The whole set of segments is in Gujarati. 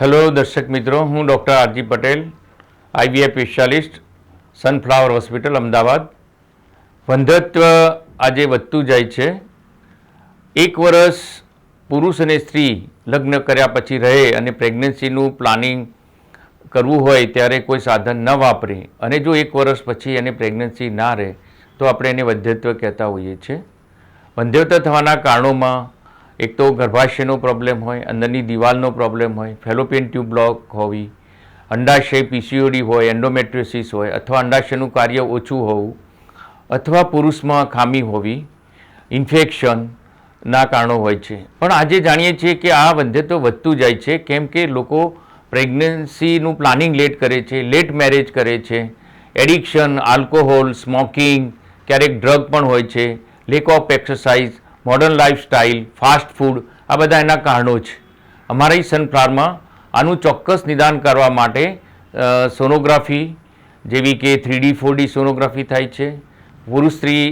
હેલો દર્શક મિત્રો. હું doctor R G Patel I V I specialist, Sunflower Hospital, Ahmedabad. વંધત્વ આજે વધતું જાય છે. એક વર્ષ પુરુષ અને સ્ત્રી લગ્ન કર્યા પછી રહે અને પ્રેગ્નન્સીનું પ્લાનિંગ કરવું હોય ત્યારે કોઈ સાધન ન વાપરે. અને જો એક વર્ષ પછી એને પ્રેગ્નન્સી ના રહે, તો આપણે એને વંધ્યત્વ કહેતા હોઈએ છીએ. વંધ્યત્વ થવાના કારણોમાં એક તો ગર્ભાશયનો પ્રોબ્લેમ હોય, અંદરની દિવાલનો પ્રોબ્લેમ હોય, ફેલોપિયન ટ્યુબ બ્લોક હોવી, અંડાશય પીસીઓડી હોય એન્ડોમેટ્રિસિસ હોય, અથવા અંડાશયનું કાર્ય ઓછું હોવું, અથવા પુરુષમાં ખામી હોવી ઇન્ફેક્શનના કારણો હોય છે. પણ આજે જાણીએ છીએ કે આ વંધ્યત્વ વધતું જાય છે, કેમ કે લોકો પ્રેગ્નન્સીનું પ્લાનિંગ લેટ કરે છે, લેટ મેરેજ કરે છે, એડિક્શન, આલ્કોહોલ, સ્મોકિંગ, ક્યારેક ડ્રગ પણ હોય છે, lack of exercise modern lifestyle fast food આ બધા એના કારણો છે. અમારી સનફ્લાવરમાં આનું ચોક્કસ નિદાન કરવા માટે સોનોગ્રાફી, જેવી કે થ્રીડી, ફોરડી સોનોગ્રાફી થાય છે. પુરુષ સ્ત્રી,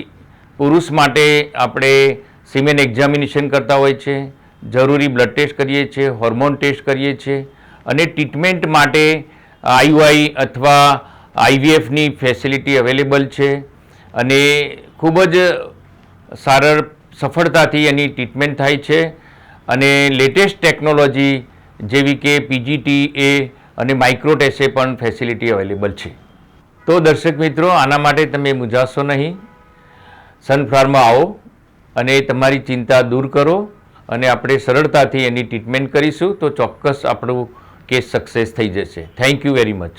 પુરુષ માટે આપણે સિમેન એક્ઝામિનેશન કરતા હોય છે. જરૂરી બ્લડ ટેસ્ટ કરીએ છીએ હોર્મોન ટેસ્ટ કરીએ છીએ અને ટ્રીટમેન્ટ માટે આઈયુઆઈ અથવા આઈવીએફની ફેસિલિટી અવેલેબલ છે. અને ખૂબ જ સારર સફળતાથી એની ટ્રીટમેન્ટ થાય છે. અને લેટેસ્ટ ટેકનોલોજી જેવી કે પીજીટી એ અને માઇક્રોટેસે પણ ફેસિલિટી અવેલેબલ છે. તો દર્શક મિત્રો, આના માટે તમે મૂંઝાશો નહીં. સનફાર્મા આવો અને તમારી ચિંતા દૂર કરો અને આપણે સરળતાથી એની ટ્રીટમેન્ટ કરીશું તો ચોક્કસ આપણું કેસ સક્સેસ થઈ જશે. Thank you very much